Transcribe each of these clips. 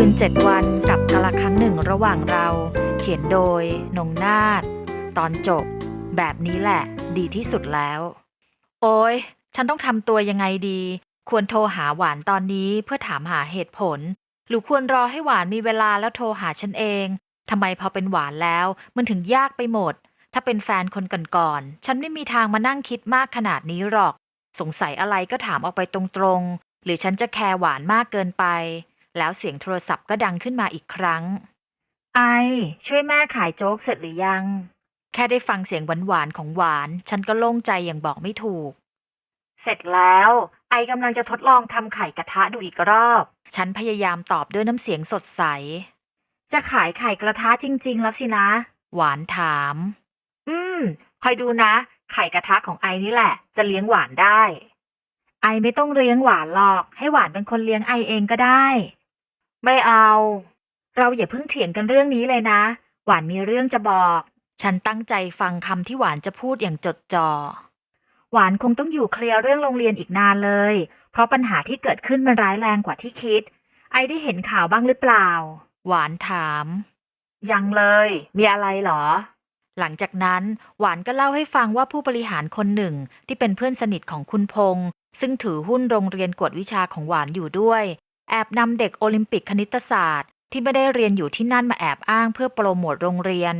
คืนเจ็ดวันกับกะละครั้งหนึ่งระหว่างเรา เขียนโดย นงนาฏตอนจบ แบบนี้แหละ ดีที่สุดแล้ว โอ้ยฉันต้องทำตัวยังไงดี ควรโทรหาหวานตอนนี้เพื่อถามหาเหตุผล หรือควรรอให้หวานมีเวลาแล้วโทรหาฉันเองทำไมพอเป็นหวานแล้ว มันถึงยากไปหมด ถ้าเป็นแฟนคนก่อนๆฉันไม่มีทางมานั่งคิดมากขนาดนี้หรอก สงสัยอะไรก็ถามออกไปตรงๆ หรือฉันจะแคร์หวานมากเกินไป แล้วเสียงโทรศัพท์ก็ดังขึ้นมาอีกครั้ง ไอ ช่วยแม่ขายโจ๊กเสร็จหรือยัง แค่ได้ฟังเสียงหวานๆของหวาน ฉันก็โล่งใจอย่างบอกไม่ถูก เสร็จแล้ว ไอกำลังจะทดลองทำไข่กระทะดูอีกรอบ ฉันพยายามตอบด้วยน้ำเสียงสดใส จะขายไข่กระทะจริง ๆ แล้วสินะ หวานถาม อืม คอยดูนะ ไข่กระทะของไอนี่แหละ จะเลี้ยงหวานได้ ไอไม่ต้องเลี้ยงหวานหรอก ให้หวานเป็นคนเลี้ยงไอเองก็ได้ ไม่เอา เราอย่าเพิ่งเถียงกันเรื่องนี้เลยนะ หวานมีเรื่องจะบอก ฉันตั้งใจฟังคำที่หวานจะพูดอย่างจดจ่อ หวานคงต้องอยู่เคลียร์เรื่องโรงเรียนอีกนานเลย เพราะปัญหาที่เกิดขึ้นมันร้ายแรงกว่าที่คิด ไอได้เห็นข่าวบ้างหรือเปล่า หวานถาม ยังเลย มีอะไรเหรอ หลังจากนั้นหวานก็เล่าให้ฟังว่าผู้บริหารคนหนึ่งที่เป็นเพื่อนสนิทของคุณพงษ์ซึ่งถือหุ้นโรงเรียนกวดวิชาของหวานอยู่ด้วย แอบนำเด็กโอลิมปิกคณิตศาสตร์ ที่ไม่ได้เรียนอยู่ที่นั่นมาแอบอ้างเพื่อโปรโมทโรงเรียน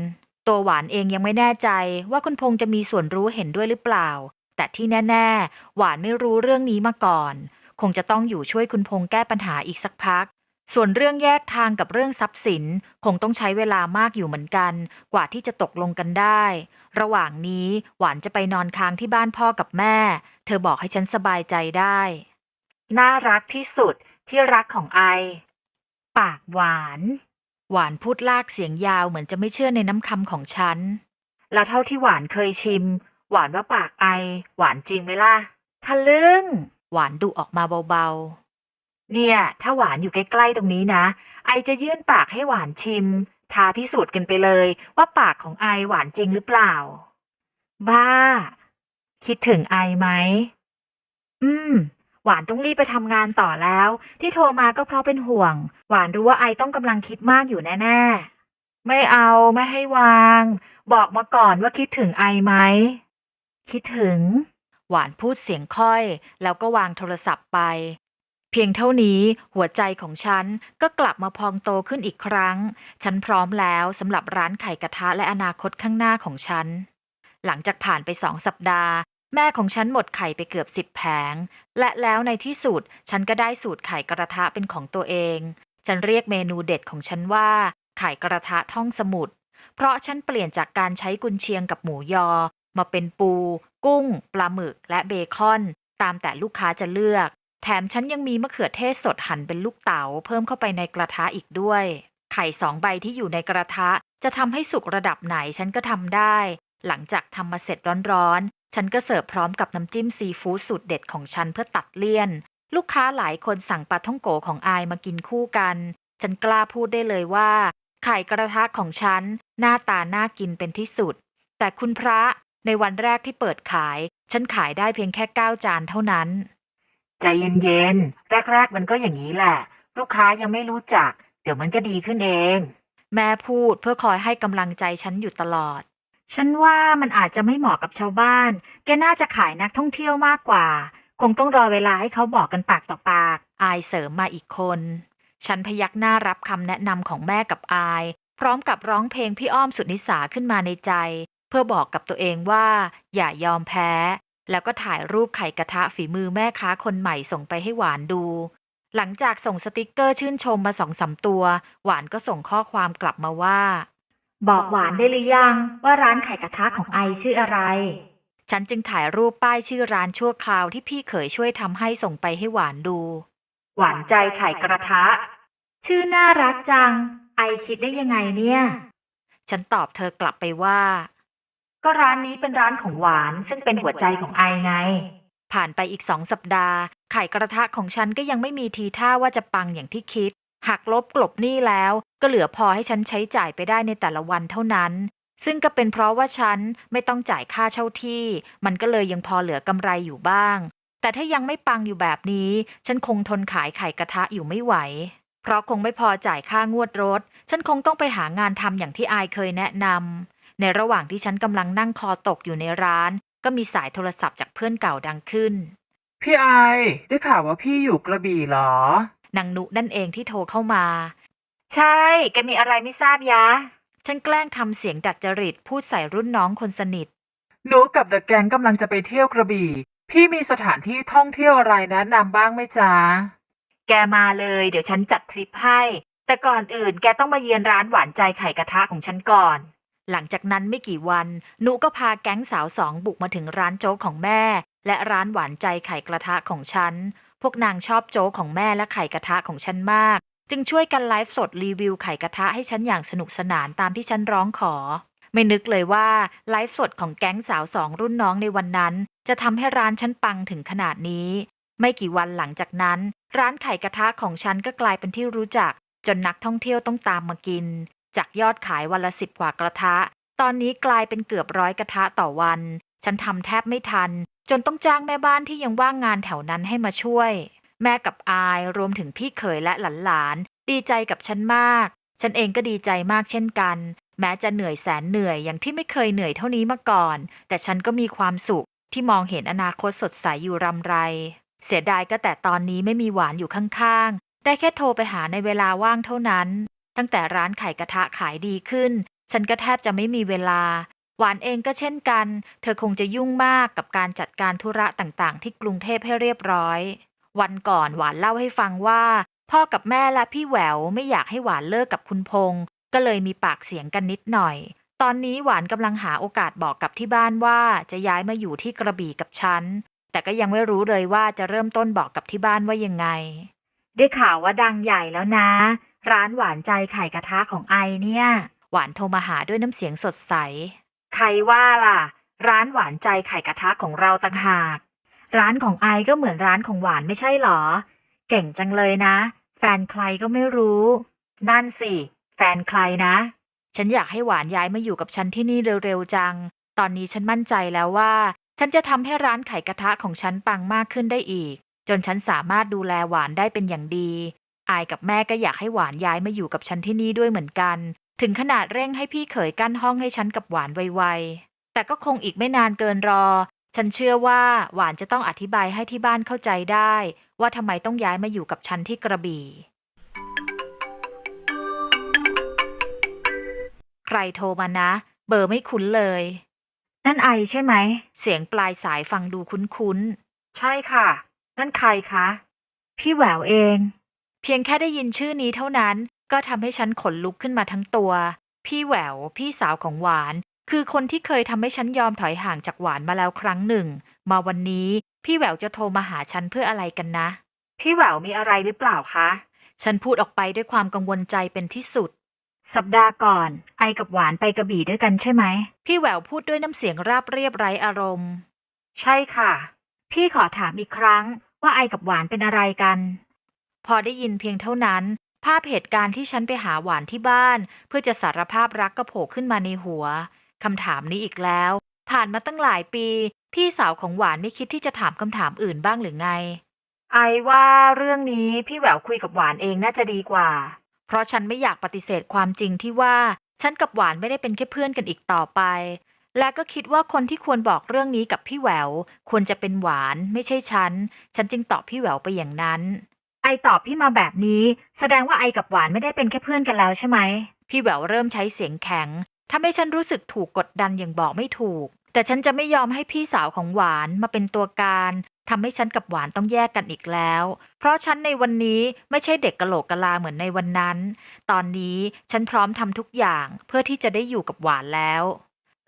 ตัวหวานเองยังไม่แน่ใจว่าคุณพงษ์จะมีส่วนรู้เห็นด้วยหรือเปล่า แต่ที่แน่ ๆ หวานไม่รู้เรื่องนี้มาก่อน คงจะต้องอยู่ช่วยคุณพงษ์แก้ปัญหาอีกสักพัก ส่วนเรื่องแยกทางกับเรื่องทรัพย์สิน คงต้องใช้เวลามากอยู่เหมือนกัน กว่าที่จะตกลงกันได้ ระหว่างนี้หวานจะไปนอนค้างที่บ้านพ่อกับแม่ เธอบอกให้ฉันสบายใจได้ น่ารักที่สุด ที่รักของไอ ปากหวาน หวานพูดลากเสียงยาวเหมือนจะไม่เชื่อในน้ำคำของฉัน แล้วเท่าที่หวานเคยชิม หวานว่าปากไอ หวานจริงไหมล่ะทะลึ่ง หวานดุออกมาเบาๆ เนี่ย ถ้าหวานอยู่ใกล้ๆตรงนี้นะ ไอจะยื่นปากให้หวานชิมทาพิสูจน์กันไปเลย ว่าปากของไอหวานจริงหรือเปล่า บ้า คิดถึงไอไหม อืม หวานต้องรีบไปทำงานต่อแล้ว ที่โทรมาก็เพราะเป็นห่วง หวานรู้ว่าไอต้องกำลังคิดมากอยู่แน่ๆ ไม่เอาไม่ให้วาง บอกมาก่อนว่าคิดถึงไอไหม คิดถึง หวานพูดเสียงค่อย แล้วก็วางโทรศัพท์ไป เพียงเท่านี้หัวใจของฉันก็กลับมาพองโตขึ้นอีกครั้ง ฉันพร้อมแล้วสำหรับร้านไข่กระทะและอนาคตข้างหน้าของฉันหลังจากผ่านไปสองสัปดาห์ แม่ของฉันหมดไข่ไปเกือบสิบแผง และแล้วในที่สุดฉันก็ได้สูตรไข่กระทะเป็นของตัวเอง ฉันเรียกเมนูเด็ดของฉันว่า ไข่กระทะท่องสมุทรเพราะฉันเปลี่ยนจากการใช้กุนเชียงกับหมูยอ มาเป็นปู กุ้ง ปลาหมึก และเบคอน ตามแต่ลูกค้าจะเลือก แถมฉันยังมีมะเขือเทศสดหั่นเป็นลูกเต๋าเพิ่มเข้าไปในกระทะอีกด้วย ไข่สองใบที่อยู่ในกระทะจะทำให้สุกระดับไหนฉันก็ทำได้ หลังจากทำมาเสร็จร้อน ฉันก็เสิร์ฟพร้อมกับน้ำจิ้มซีฟู้ดสูตรเด็ดของฉันเพื่อตัดเลี่ยน ลูกค้าหลายคนสั่งปลาท่องโกของอายมากินคู่กัน ฉันกล้าพูดได้เลยว่า ไข่กระทะของฉัน หน้าตาน่ากินเป็นที่สุด แต่คุณพระในวันแรกที่เปิดขาย ฉันขายได้เพียงแค่เก้าจานเท่านั้น ใจเย็นๆ แรกๆ มันก็อย่างนี้แหละ ลูกค้ายังไม่รู้จัก เดี๋ยวมันก็ดีขึ้นเอง แม่พูดเพื่อคอยให้กำลังใจฉันอยู่ตลอด ฉันว่ามันอาจจะไม่เหมาะกับชาวบ้าน แกน่าจะขายนักท่องเที่ยวมากกว่า คงต้องรอเวลาให้เขาบอกกันปากต่อปาก อายเสริมมาอีกคน ฉันพยักหน้ารับคำแนะนำของแม่กับอาย พร้อมกับร้องเพลงพี่อ้อมสุดนิสาขึ้นมาในใจ เพื่อบอกกับตัวเองว่า อย่ายอมแพ้ แล้วก็ถ่ายรูปไข่กระทะฝีมือแม่ค้าคนใหม่ส่งไปให้หวานดู หลังจากส่งสติกเกอร์ชื่นชมมาสองสามตัว หวานก็ส่งข้อความกลับมาว่า บอกหวานได้หรือยังว่าร้านไข่กระทะของไอชื่ออะไร ฉันจึงถ่ายรูปป้ายชื่อร้านชั่วคราวที่พี่เขยช่วยทำให้ส่งไปให้หวานดู หวานใจไข่กระทะ ชื่อน่ารักจัง ไอคิดได้ยังไงเนี่ย ฉันตอบเธอกลับไปว่า ก็ร้านนี้เป็นร้านของหวานซึ่งเป็นหัวใจของไอไง ผ่านไปอีกสองสัปดาห์ ไข่กระทะของฉันก็ยังไม่มีทีท่าว่าจะปังอย่างที่คิดหักลบกลบหนี้แล้ว ก็เหลือพอให้ฉันใช้จ่ายไปได้ในแต่ละวันเท่านั้น ซึ่งก็เป็นเพราะว่าฉันไม่ต้องจ่ายค่าเช่าที่ มันก็เลยยังพอเหลือกำไรอยู่บ้าง แต่ถ้ายังไม่ปังอยู่แบบนี้ ฉันคงทนขายไข่กระทะอยู่ไม่ไหว เพราะคงไม่พอจ่ายค่างวดรถ ฉันคงต้องไปหางานทำอย่างที่อายเคยแนะนำในระหว่างที่ฉันกำลังนั่งคอตกอยู่ในร้าน ก็มีสายโทรศัพท์จากเพื่อนเก่าดังขึ้น พี่ไอได้ข่าวว่าพี่อยู่กระบี่เหรอนางนุนั่นเองที่โทรเข้ามา ใช่ แกมีอะไรไม่ทราบยะ ฉันแกล้งทำเสียงดัดจริตพูดใส่รุ่นน้องคนสนิท หนูกับเดอะแกงกำลังจะไปเที่ยวกระบี่ พี่มีสถานที่ท่องเที่ยวอะไรแนะนำบ้างไหมจ๊ะ แกมาเลย เดี๋ยวฉันจัดทริปให้ แต่ก่อนอื่นแกต้องมาเยือนร้านหวานใจไข่กระทะของฉันก่อน หลังจากนั้นไม่กี่วันหนุก็พาแก๊งสาวสองบุกมาถึงร้านโจ๊กของแม่ และร้านหวานใจไข่กระทะของฉัน พวกนางชอบโจ๊กของแม่และไข่กระทะของฉันมาก จึงช่วยกันไลฟ์สดรีวิวไข่กระทะให้ฉันอย่างสนุกสนานตามที่ฉันร้องขอ ไม่นึกเลยว่าไลฟ์สดของแก๊งสาวสองรุ่นน้องในวันนั้น จะทำให้ร้านฉันปังถึงขนาดนี้ ไม่กี่วันหลังจากนั้น ร้านไข่กระทะของฉันก็กลายเป็นที่รู้จัก จนนักท่องเที่ยวต้องตามมากิน จากยอดขายวันละสิบกว่ากระทะ ตอนนี้กลายเป็นเกือบร้อยกระทะต่อวัน ฉันทำแทบไม่ทัน จนต้องจ้างแม่บ้านที่ยังว่างงานแถวนั้นให้มาช่วย แม่กับอายรวมถึงพี่เขยและหลานๆ ดีใจกับฉันมาก ฉันเองก็ดีใจมากเช่นกัน แม้จะเหนื่อยแสนเหนื่อยอย่างที่ไม่เคยเหนื่อยเท่านี้มาก่อน แต่ฉันก็มีความสุขที่มองเห็นอนาคตสดใสอยู่รำไร เสียดายก็แต่ตอนนี้ไม่มีหวานอยู่ข้างๆ ได้แค่โทรไปหาในเวลาว่างเท่านั้น ตั้งแต่ร้านไข่กระทะขายดีขึ้น ฉันก็แทบจะไม่มีเวลา หวานเองก็เช่นกัน เธอคงจะยุ่งมากกับการจัดการธุระต่างๆ ที่กรุงเทพให้เรียบร้อย วันก่อนหวานเล่าให้ฟังว่า พ่อกับแม่และพี่แหววไม่อยากให้หวานเลิกกับคุณพงษ์ก็เลยมีปากเสียงกันนิดหน่อย ตอนนี้หวานกำลังหาโอกาสบอกกับที่บ้านว่าจะย้ายมาอยู่ที่กระบี่กับฉัน แต่ก็ยังไม่รู้เลยว่าจะเริ่มต้นบอกกับที่บ้านว่ายังไง ได้ข่าวว่าดังใหญ่แล้วนะ ร้านหวานใจไข่กระทะของไอเนี่ย หวานโทรมาหาด้วยน้ำเสียงสดใส ใครว่าล่ะ ร้านหวานใจไข่กระทะของเราต่างหาก ร้านของไอก็เหมือนร้านของหวานไม่ใช่หรอ เก่งจังเลยนะ แฟนใครก็ไม่รู้ นั่นสิ แฟนใครนะ ฉันอยากให้หวานย้ายมาอยู่กับฉันที่นี่เร็วๆจัง ตอนนี้ฉันมั่นใจแล้วว่า ฉันจะทำให้ร้านไข่กระทะของฉันปังมากขึ้นได้อีก จนฉันสามารถดูแลหวานได้เป็นอย่างดี อายกับแม่ก็อยากให้หวานย้ายมาอยู่กับฉันที่นี่ด้วยเหมือนกัน ถึงขนาดเร่งให้พี่เขยกั้นห้องให้ฉันกับหวานไวๆแต่ก็คงอีกไม่นานเกินรอ ฉันเชื่อว่าหวานจะต้องอธิบายให้ที่บ้านเข้าใจได้ ว่าทำไมต้องย้ายมาอยู่กับฉันที่กระบี่ ใครโทรมานะ เบอร์ไม่คุ้นเลย นั่นไอใช่ไหม เสียงปลายสายฟังดูคุ้นๆ ใช่ค่ะ นั่นใครคะ พี่แหววเอง เพียงแค่ได้ยินชื่อนี้เท่านั้น ก็ทำให้ฉันขนลุกขึ้นมาทั้งตัว พี่แหววพี่สาวของหวาน คือคนที่เคยทำให้ฉันยอมถอยห่างจากหวานมาแล้วครั้งหนึ่ง มาวันนี้พี่แหววจะโทรมาหาฉันเพื่ออะไรกันนะ พี่แหววมีอะไรหรือเปล่าคะ ฉันพูดออกไปด้วยความกังวลใจเป็นที่สุด สัปดาห์ก่อน ไอกับหวานไปกระบี่ด้วยกันใช่ไหม พี่แหววพูดด้วยน้ำเสียงราบเรียบไร้อารมณ์ ใช่ค่ะ พี่ขอถามอีกครั้ง ว่าไอกับหวานเป็นอะไรกัน พอได้ยินเพียงเท่านั้น ภาพเหตุการณ์ที่ฉันไปหาหวานที่บ้าน เพื่อจะสารภาพรักก็โผล่ขึ้นมาในหัว คำถามนี้อีกแล้ว ผ่านมาตั้งหลายปี พี่สาวของหวานไม่คิดที่จะถามคำถามอื่นบ้างหรือไง ไอว่าเรื่องนี้พี่แหววคุยกับหวานเองน่าจะดีกว่า เพราะฉันไม่อยากปฏิเสธความจริงที่ว่าฉันกับหวานไม่ได้เป็นแค่เพื่อนกันอีกต่อไป และก็คิดว่าคนที่ควรบอกเรื่องนี้กับพี่แหวว ควรจะเป็นหวานไม่ใช่ฉัน ฉันจึงตอบพี่แหววไปอย่างนั้น ไอตอบพี่มาแบบนี้ แสดงว่าไอกับหวานไม่ได้เป็นแค่เพื่อนกันแล้วใช่ไหม พี่แหววเริ่มใช้เสียงแข็ง ทำให้ฉันรู้สึกถูกกดดันอย่างบอกไม่ถูก แต่ฉันจะไม่ยอมให้พี่สาวของหวานมาเป็นตัวการทำให้ฉันกับหวานต้องแยกกันอีกแล้ว เพราะฉันในวันนี้ไม่ใช่เด็กกะโหลกกะลาเหมือนในวันนั้น ตอนนี้ฉันพร้อมทำทุกอย่างเพื่อที่จะได้อยู่กับหวานแล้ว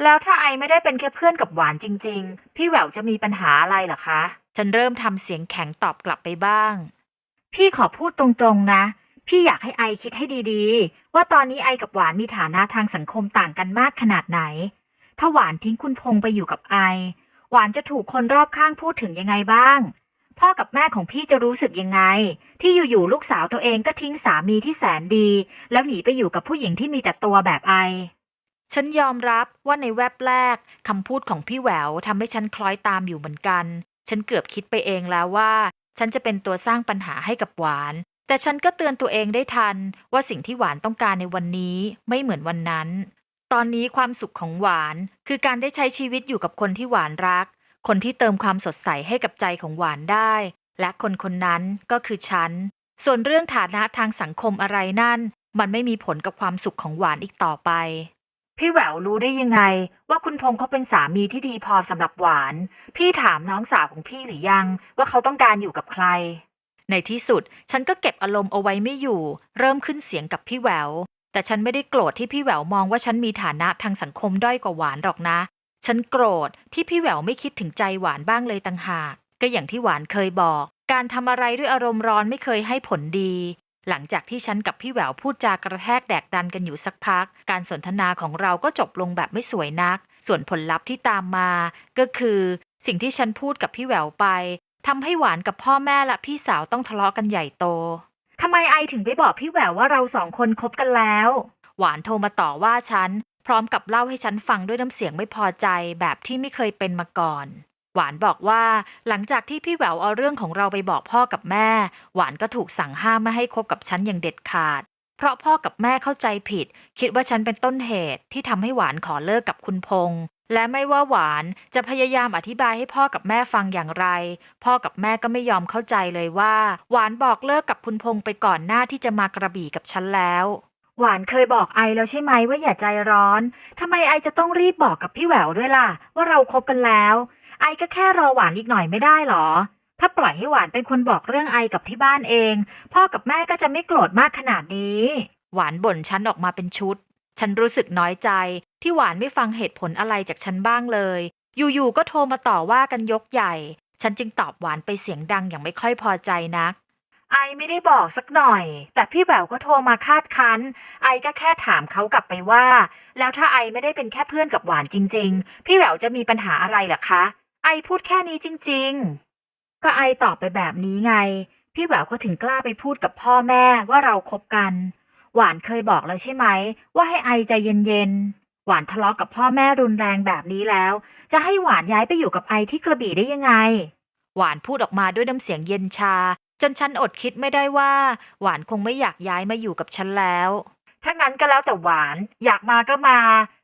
แล้วถ้าไอไม่ได้เป็นแค่เพื่อนกับหวานจริง ๆ พี่แหววจะมีปัญหาอะไรหรอคะ ฉันเริ่มทำเสียงแข็งตอบกลับไปบ้าง พี่ขอพูดตรงๆนะ พี่อยากให้ไอคิดให้ดีๆ ว่าตอนนี้ไอกับหวานมีฐานะทางสังคมต่างกันมากขนาดไหน ถ้าหวานทิ้งคุณพงษ์ไปอยู่กับไอ หวานจะถูกคนรอบข้างพูดถึงยังไงบ้าง พ่อกับแม่ของพี่จะรู้สึกยังไง ที่อยู่ๆลูกสาวตัวเองก็ทิ้งสามีที่แสนดี แล้วหนีไปอยู่กับผู้หญิงที่มีแต่ตัวแบบไอ ฉันยอมรับว่าในแวบแรกคำพูดของพี่แหววทำให้ฉันคล้อยตามอยู่เหมือนกัน ฉันเกือบคิดไปเองแล้วว่า ฉันจะเป็นตัวสร้างปัญหาให้กับหวาน แต่ฉันก็เตือนตัวเองได้ทันว่าสิ่งที่หวานต้องการในวันนี้ไม่เหมือนวันนั้น ตอนนี้ความสุขของหวานคือการได้ใช้ชีวิตอยู่กับคนที่หวานรัก คนที่เติมความสดใสให้กับใจของหวานได้ และคนคนนั้นก็คือฉัน ส่วนเรื่องฐานะทางสังคมอะไรนั่น มันไม่มีผลกับความสุขของหวานอีกต่อไป พี่แหววรู้ได้ยังไง ว่าคุณพงษ์เขาเป็นสามีที่ดีพอสำหรับหวาน พี่ถามน้องสาวของพี่หรือยังว่าเขาต้องการอยู่กับใคร ในที่สุด ฉันก็เก็บอารมณ์เอาไว้ไม่อยู่ เริ่มขึ้นเสียงกับพี่แหวว แต่ฉันไม่ได้โกรธที่พี่แหววมองว่าฉันมีฐานะทางสังคมด้อยกว่าหวานหรอกนะ ฉันโกรธที่พี่แหววไม่คิดถึงใจหวานบ้างเลยต่างหาก ก็อย่างที่หวานเคยบอก การทำอะไรด้วยอารมณ์ร้อนไม่เคยให้ผลดี หลังจากที่ฉันกับพี่แหววพูดจากระแทกแดกดันกันอยู่สักพัก การสนทนาของเราก็จบลงแบบไม่สวยนัก ส่วนผลลัพธ์ที่ตามมา ก็คือ สิ่งที่ฉันพูดกับพี่แหววไป ทำให้หวานกับพ่อแม่และพี่สาวต้องทะเลาะกันใหญ่โตทำไมไอถึงไปบอกพี่แหววว่าเราสองคนคบกันแล้ว หวานโทรมาต่อว่าฉัน พร้อมกับเล่าให้ฉันฟังด้วยน้ำเสียงไม่พอใจแบบที่ไม่เคยเป็นมาก่อน หวานบอกว่าหลังจากที่พี่แหววเอาเรื่องของเราไปบอกพ่อกับแม่ หวานก็ถูกสั่งห้ามไม่ให้คบกับฉันอย่างเด็ดขาด เพราะพ่อกับแม่เข้าใจผิด คิดว่าฉันเป็นต้นเหตุที่ทำให้หวานขอเลิกกับคุณพงษ์ และไม่ว่าหวานจะพยายามอธิบายให้พ่อกับแม่ฟังอย่างไร พ่อกับแม่ก็ไม่ยอมเข้าใจเลยว่า หวานบอกเลิกกับคุณพงษ์ไปก่อนหน้าที่จะมากระบี่กับฉันแล้ว หวานเคยบอกไอแล้วใช่ไหมว่าอย่าใจร้อนทำไมไอจะต้องรีบบอกกับพี่แหววด้วยล่ะ ว่าเราคบกันแล้ว ไอก็แค่รอหวานอีกหน่อยไม่ได้หรอ ถ้าปล่อยให้หวานเป็นคนบอกเรื่องไอกับที่บ้านเอง พ่อกับแม่ก็จะไม่โกรธมากขนาดนี้ หวานบ่นฉันออกมาเป็นชุด ฉันรู้สึกน้อยใจที่หวานไม่ฟังเหตุผลอะไรจากฉันบ้างเลย อยู่ๆก็โทรมาต่อว่ากันยกใหญ่ ฉันจึงตอบหวานไปเสียงดังอย่างไม่ค่อยพอใจนัก ไอไม่ได้บอกสักหน่อย แต่พี่แหววก็โทรมาคาดคันไอก็แค่ถามเขากลับไปว่า แล้วถ้าไอไม่ได้เป็นแค่เพื่อนกับหวานจริง ๆ พี่แหววจะมีปัญหาอะไรล่ะคะ ไอพูดแค่นี้จริง ๆ ก็ไอตอบไปแบบนี้ไง พี่แหววก็ถึงกล้าไปพูดกับพ่อแม่ว่าเราคบกัน หวานเคยบอกแล้วใช่ไหม ว่าให้ไอใจเย็นๆ หวานทะเลาะกับพ่อแม่รุนแรงแบบนี้แล้ว จะให้หวานย้ายไปอยู่กับไอที่กระบี่ได้ยังไง หวานพูดออกมาด้วยน้ำเสียงเย็นชา จนฉันอดคิดไม่ได้ว่า หวานคงไม่อยากย้ายมาอยู่กับฉันแล้ว ถ้างั้นก็แล้วแต่หวานอยากมาก็มา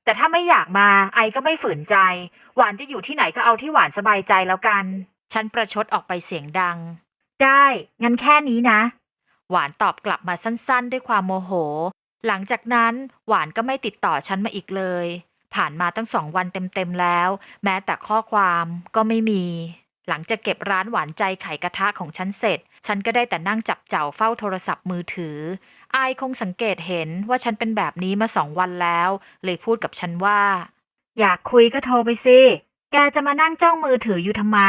แต่ถ้าไม่อยากมาไอก็ไม่ฝืนใจ หวานจะอยู่ที่ไหนก็เอาที่หวานสบายใจแล้วกัน ฉันประชดออกไปเสียงดัง ได้ งั้นแค่นี้นะ หวานตอบกลับมาสั้นๆ ด้วยความโมโห หลังจากนั้นหวานก็ไม่ติดต่อฉันมาอีกเลย ผ่านมาตั้งสองวันเต็มๆแล้ว แม้แต่ข้อความก็ไม่มี หลังจากเก็บร้านหวานใจไข่กระทะของฉันเสร็จ ฉันก็ได้แต่นั่งจับเจ้าเฝ้าโทรศัพท์มือถือ อายคงสังเกตเห็นว่าฉันเป็นแบบนี้มาสองวันแล้ว เลยพูดกับฉันว่า อยากคุยก็โทรไปสิ แกจะมานั่งจ้องมือถืออยู่ทำไม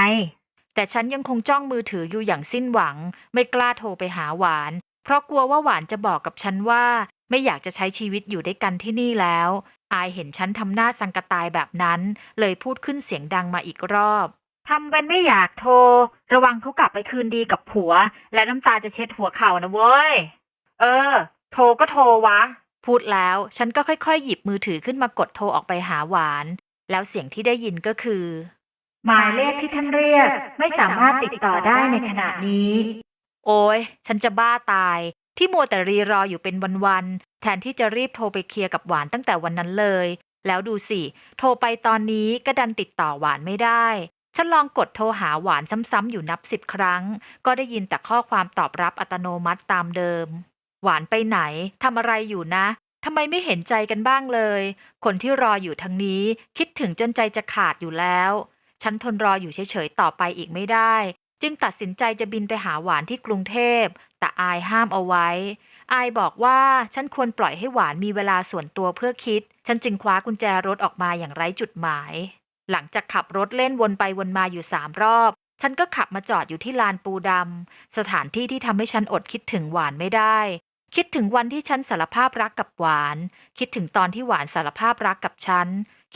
แต่ฉันยังคงจ้องมือถืออยู่อย่างสิ้นหวัง ไม่กล้าโทรไปหาหวาน เพราะกลัวว่าหวานจะบอกกับฉันว่า ไม่อยากจะใช้ชีวิตอยู่ด้วยกันที่นี่แล้ว อายเห็นฉันทำหน้าสังกะตายแบบนั้น เลยพูดขึ้นเสียงดังมาอีกรอบทำเป็นไม่อยากโทร ระวังเขากลับไปคืนดีกับผัว และน้ำตาจะเช็ดหัวเข่านะเว้ย เออ โทรก็โทรวะ พูดแล้วฉันก็ค่อยๆ หยิบมือถือขึ้นมากดโทรออกไปหาหวาน แล้วเสียงที่ได้ยินก็คือ หมายเลขที่ท่านเรียกไม่สามารถติดต่อได้ในขณะนี้ โอ้ยฉันจะบ้าตาย ที่มัวแต่รีรออยู่เป็นวันๆแทนที่จะรีบโทรไปเคลียร์กับหวานตั้งแต่วันนั้นเลย แล้วดูสิ โทรไปตอนนี้ก็ดันติดต่อหวานไม่ได้ ฉันลองกดโทรหาหวานซ้ำๆอยู่นับสิบครั้ง ก็ได้ยินแต่ข้อความตอบรับอัตโนมัติตามเดิม หวานไปไหนทำอะไรอยู่นะทำไมไม่เห็นใจกันบ้างเลย คนที่รออยู่ทางนี้คิดถึงจนใจจะขาดอยู่แล้ว ฉันทนรออยู่เฉยๆต่อไปอีกไม่ได้ จึงตัดสินใจจะบินไปหาหวานที่กรุงเทพ แต่อายห้ามเอาไว้ อายบอกว่าฉันควรปล่อยให้หวานมีเวลาส่วนตัวเพื่อคิด ฉันจึงคว้ากุญแจรถออกมาอย่างไร้จุดหมาย หลังจากขับรถเล่นวนไปวนมาอยู่สามรอบ ฉันก็ขับมาจอดอยู่ที่ลานปูดำสถานที่ที่ทำให้ฉันอดคิดถึงหวานไม่ได้คิดถึงวันที่ฉันสารภาพรักกับหวาน คิดถึงตอนที่หวานสารภาพรักกับฉัน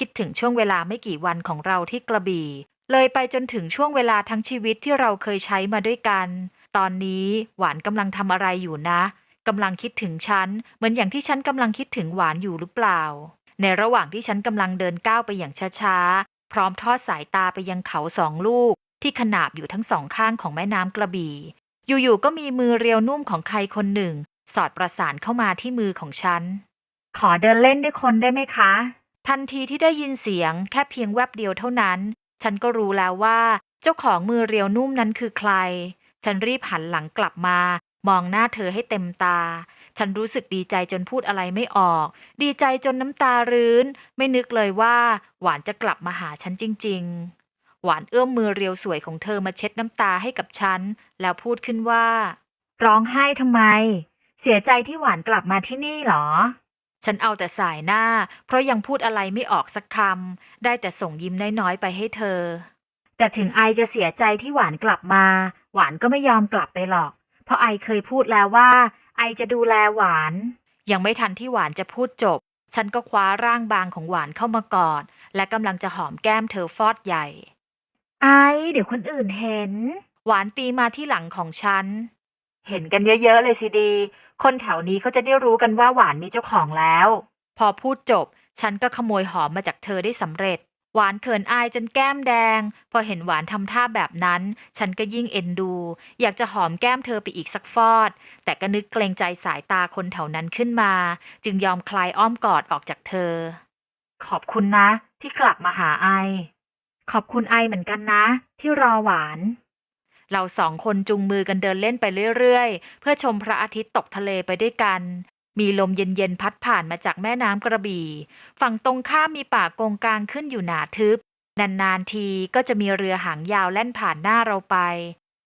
คิดถึงช่วงเวลาไม่กี่วันของเราที่กระบี่ เลยไปจนถึงช่วงเวลาทั้งชีวิตที่เราเคยใช้มาด้วยกัน ตอนนี้หวานกำลังทำอะไรอยู่นะกำลังคิดถึงฉัน เหมือนอย่างที่ฉันกำลังคิดถึงหวานอยู่หรือเปล่า ในระหว่างที่ฉันกำลังเดินก้าวไปอย่างช้าๆ พร้อมทอดสายตาไปยังเขาสองลูก ที่ขนาบอยู่ทั้งสองข้างของแม่น้ำกระบี่ อยู่ๆ ก็มีมือเรียวนุ่มของใครคนหนึ่ง สอดประสานเข้ามาที่มือของฉัน ขอเดินเล่นด้วยคนได้ไหมคะ ทันทีที่ได้ยินเสียงแค่เพียงแวบเดียวเท่านั้น ฉันก็รู้แล้วว่า เจ้าของมือเรียวนุ่มนั้นคือใคร ฉันรีบหันหลังกลับมา มองหน้าเธอให้เต็มตา ฉันรู้สึกดีใจจนพูดอะไรไม่ออก ดีใจจนน้ำตารื้น ไม่นึกเลยว่า หวานจะกลับมาหาฉันจริง ๆ หวานเอื้อมมือเรียวสวยของเธอมาเช็ดน้ำตาให้กับฉัน แล้วพูดขึ้นว่า ร้องไห้ทำไม เสียใจที่หวานกลับมาที่นี่หรอ ฉันเอาแต่สายหน้า เพราะยังพูดอะไรไม่ออกสักคำ ได้แต่ส่งยิ้มน้อยๆไปให้เธอ แต่ถึงไอจะเสียใจที่หวานกลับมา หวานก็ไม่ยอมกลับไปหรอก เพราะไอเคยพูดแล้วว่า ไอจะดูแลหวาน ยังไม่ทันที่หวานจะพูดจบ ฉันก็คว้าร่างบางของหวานเข้ามากอด และกำลังจะหอมแก้มเธอฟอดใหญ่ ไอเดี๋ยวคนอื่นเห็น หวานตีมาที่หลังของฉัน เห็นกันเยอะๆเลยสิดี คนแถวนี้เขาจะได้รู้กันว่าหวานมีเจ้าของแล้ว พอพูดจบ ฉันก็ขโมยหอมมาจากเธอได้สำเร็จ หวานเขินอายจนแก้มแดง พอเห็นหวานทำท่าแบบนั้น ฉันก็ยิ่งเอ็นดู อยากจะหอมแก้มเธอไปอีกสักฟอด แต่ก็นึกเกรงใจสายตาคนแถวนั้นขึ้นมา จึงยอมคลายอ้อมกอดออกจากเธอ ขอบคุณนะ ที่กลับมาหาไอ ขอบคุณไอเหมือนกันนะ ที่รอหวาน เราสองคนจุงมือกันเดินเล่นไปเรื่อยๆ เพื่อชมพระอาทิตย์ตกทะเลไปด้วยกัน มีลมเย็นๆพัดผ่านมาจากแม่น้ำกระบี่ ฝั่งตรงข้ามมีป่ากงกลางขึ้นอยู่หนาทึบ นานๆทีก็จะมีเรือหางยาวแล่นผ่านหน้าเราไป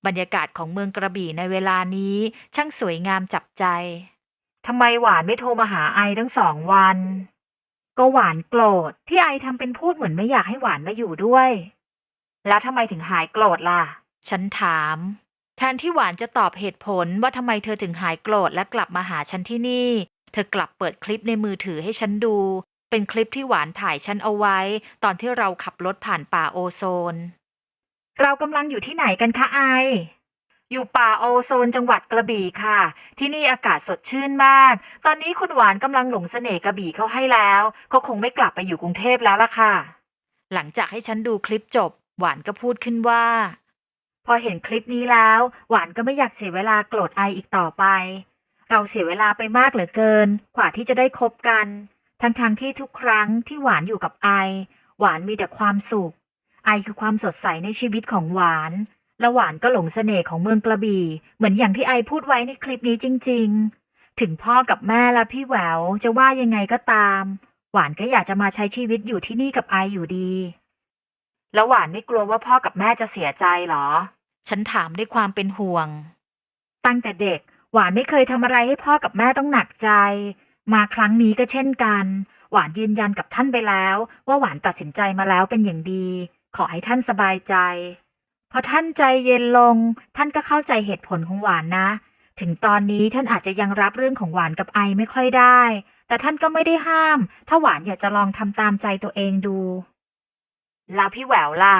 บรรยากาศของเมืองกระบี่ในเวลานี้ช่างสวยงามจับใจทำไมหวานไม่โทรมาหาไอทั้งสองวัน ก็หวานโกรธที่ไอทำเป็นพูดเหมือนไม่อยากให้หวานมาอยู่ด้วย แล้วทำไมถึงหายโกรธล่ะ ฉันถามแทนที่หวานจะตอบเหตุผลว่าทำไมเธอถึงหายโกรธและกลับมาหาฉันที่นี่ เธอกลับเปิดคลิปในมือถือให้ฉันดู เป็นคลิปที่หวานถ่ายฉันเอาไว้ ตอนที่เราขับรถผ่านป่าโอโซน เรากำลังอยู่ที่ไหนกันคะไอ อยู่ป่าโอโซนจังหวัดกระบี่ค่ะ ที่นี่อากาศสดชื่นมาก ตอนนี้คุณหวานกำลังหลงเสน่ห์กระบี่เขาให้แล้วเขาคงไม่กลับไปอยู่กรุงเทพแล้วล่ะค่ะ หลังจากให้ฉันดูคลิปจบ หวานก็พูดขึ้นว่า พอเห็นคลิปนี้แล้ว หวานก็ไม่อยากเสียเวลาโกรธไออีกต่อไป เราเสียเวลาไปมากเหลือเกิน กว่าที่จะได้คบกัน ทั้งๆทที่ทุกครั้งที่หวานอยู่กับไอ หวานมีแต่ความสุข ไอคือความสดใสในชีวิตของหวาน และหวานก็หลงเสน่ห์ของเมืองกระบี่ เหมือนอย่างที่ไอพูดไว้ในคลิปนี้จริง ๆ ถึงพ่อกับแม่และพี่แหววจะว่ายังไงก็ตาม หวานก็อยากจะมาใช้ชีวิตอยู่ที่นี่กับไออยู่ดี แล้วหวานไม่กลัวว่าพ่อกับแม่จะเสียใจหรอ ฉันถามด้วยความเป็นห่วง ตั้งแต่เด็ก หวานไม่เคยทำอะไรให้พ่อกับแม่ต้องหนักใจ มาครั้งนี้ก็เช่นกัน หวานยืนยันกับท่านไปแล้ว ว่าหวานตัดสินใจมาแล้วเป็นอย่างดี ขอให้ท่านสบายใจ พอท่านใจเย็นลง ท่านก็เข้าใจเหตุผลของหวานนะ ถึงตอนนี้ท่านอาจจะยังรับเรื่องของหวานกับไอไม่ค่อยได้ แต่ท่านก็ไม่ได้ห้าม ถ้าหวานอยากจะลองทำตามใจตัวเองดู แล้วพี่แหววล่ะ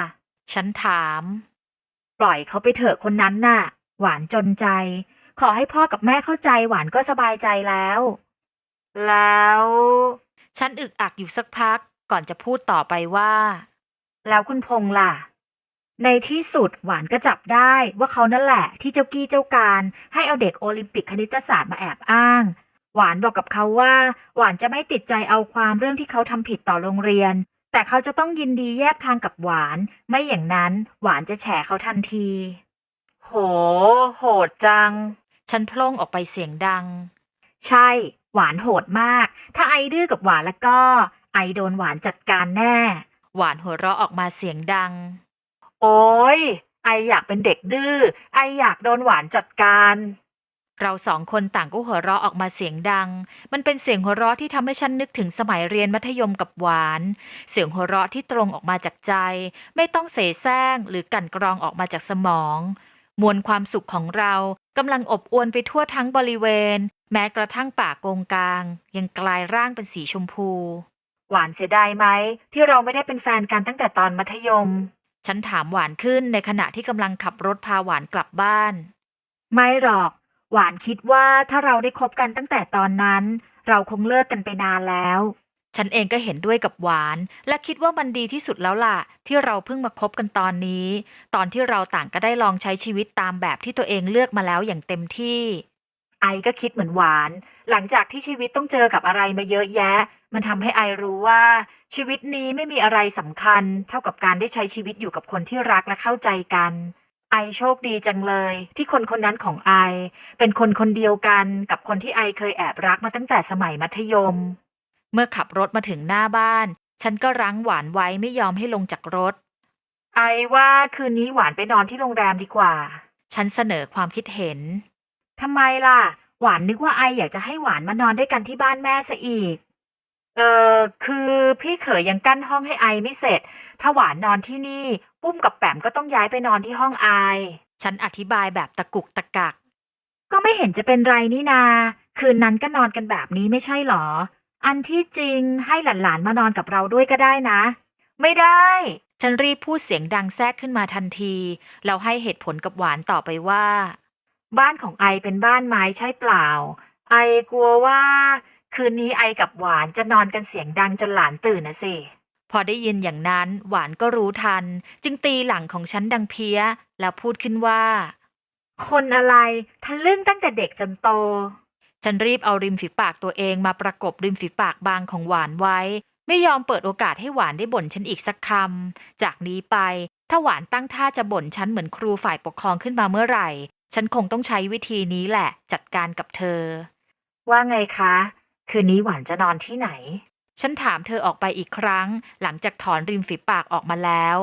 ฉันถาม ปล่อยเขาไปเถอะคนนั้นน่ะ หวานจนใจ ขอให้พ่อกับแม่เข้าใจหวานก็สบายใจแล้ว แล้ว ฉันอึกอักอยู่สักพัก ก่อนจะพูดต่อไปว่า แล้วคุณพงษ์ล่ะ ในที่สุดหวานก็จับได้ว่าเขานั่นแหละ ที่เจ้ากี้เจ้าการให้เอาเด็กโอลิมปิกคณิตศาสตร์มาแอบอ้าง หวานบอกกับเขาว่า หวานจะไม่ติดใจเอาความเรื่องที่เขาทำผิดต่อโรงเรียน แต่เขาจะต้องยินดีแยกทางกับหวาน ไม่อย่างนั้นหวานจะแฉเขาทันที โห โหดจัง ฉันพล่งออกไปเสียงดัง ใช่ หวานโหดมาก ถ้าไอดื้อกับหวานแล้วก็ ไอโดนหวานจัดการแน่ หวานหัวเราะออกมาเสียงดัง โอ้ยไออยากเป็นเด็กดื้อ ไออยากโดนหวานจัดการ เราสองคนต่างก็หัวเราะออกมาเสียงดัง มันเป็นเสียงหัวเราะที่ทำให้ฉันนึกถึงสมัยเรียนมัธยมกับหวาน เสียงหัวเราะที่ตรงออกมาจากใจ ไม่ต้องเสแสร้งหรือกลั่นกรองออกมาจากสมอง มวลความสุขของเรากำลังอบอวลไปทั่วทั้งบริเวณ แม้กระทั่งป่าโกงกลาง ยังกลายร่างเป็นสีชมพู หวานเสียดายไหม ที่เราไม่ได้เป็นแฟนกันตั้งแต่ตอนมัธยม ฉันถามหวานขึ้นในขณะที่กำลังขับรถพาหวานกลับบ้าน ไม่หรอก หวานคิดว่าถ้าเราได้คบกันตั้งแต่ตอนนั้น เราคงเลิกกันไปนานแล้ว ฉันเองก็เห็นด้วยกับหวาน และคิดว่ามันดีที่สุดแล้วล่ะ ที่เราเพิ่งมาคบกันตอนนี้ ตอนที่เราต่างก็ได้ลองใช้ชีวิตตามแบบที่ตัวเองเลือกมาแล้วอย่างเต็มที่ ไอก็คิดเหมือนหวาน หลังจากที่ชีวิตต้องเจอกับอะไรมาเยอะแยะ มันทำให้ไอรู้ว่า ชีวิตนี้ไม่มีอะไรสำคัญ เท่ากับการได้ใช้ชีวิตอยู่กับคนที่รักและเข้าใจกัน ไอโชคดีจังเลย ที่คนคนนั้นของไอ เป็นคนคนเดียวกันกับคนที่ไอเคยแอบรักมาตั้งแต่สมัยมัธยม เมื่อขับรถมาถึงหน้าบ้าน ฉันก็รั้งหวานไว้ไม่ยอมให้ลงจากรถ ไอว่าคืนนี้หวานไปนอนที่โรงแรมดีกว่า ฉันเสนอความคิดเห็นทำไมล่ะ หวานนึกว่าไออยากจะให้หวานมานอนด้วยกันที่บ้านแม่ซะอีก เออคือพี่เขยยังกั้นห้องให้ไอไม่เสร็จ ถ้าหวานนอนที่นี่ ปุ้มกับแปมก็ต้องย้ายไปนอนที่ห้องไอ ฉันอธิบายแบบตะกุกตะกัก ก็ไม่เห็นจะเป็นไรนี่นา คืนนั้นก็นอนกันแบบนี้ไม่ใช่หรอ อันที่จริงให้หลานๆมานอนกับเราด้วยก็ได้นะ ไม่ได้ ฉันรีบพูดเสียงดังแทรกขึ้นมาทันที แล้วให้เหตุผลกับหวานต่อไปว่า บ้านของไอเป็นบ้านไม้ใช่เปล่า ไอกลัวว่า คืนนี้ไอกับหวานจะนอนกันเสียงดังจนหลานตื่นนะสิพอได้ยินอย่างนั้นหวานก็รู้ทัน จึงตีหลังของฉันดังเพี้ย แล้วพูดขึ้นว่า คนอะไรทะลึ่งตั้งแต่เด็กจนโต ฉันรีบเอาริมฝีปากตัวเองมาประกบริมฝีปากบางของหวานไว้ ไม่ยอมเปิดโอกาสให้หวานได้บ่นฉันอีกสักคำจากนี้ไป ถ้าหวานตั้งท่าจะบ่นฉันเหมือนครูฝ่ายปกครองขึ้นมาเมื่อไหร่ ฉันคงต้องใช้วิธีนี้แหละ จัดการกับเธอ ว่าไงคะ คืนนี้หวานจะนอนที่ไหน ฉันถามเธอออกไปอีกครั้ง หลังจากถอนริมฝีปากออกมาแล้ว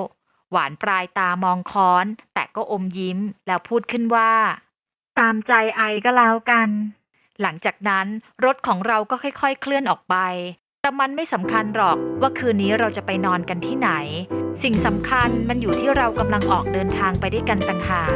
หวานปลายตามองค้อน แต่ก็อมยิ้มแล้วพูดขึ้นว่า ตามใจไอก็แล้วกัน หลังจากนั้นรถของเราก็ค่อยๆ เคลื่อนออกไป แต่มันไม่สำคัญหรอกว่าคืนนี้เราจะไปนอนกันที่ไหน สิ่งสำคัญมันอยู่ที่เรากำลังออกเดินทางไปด้วยกันต่างหาก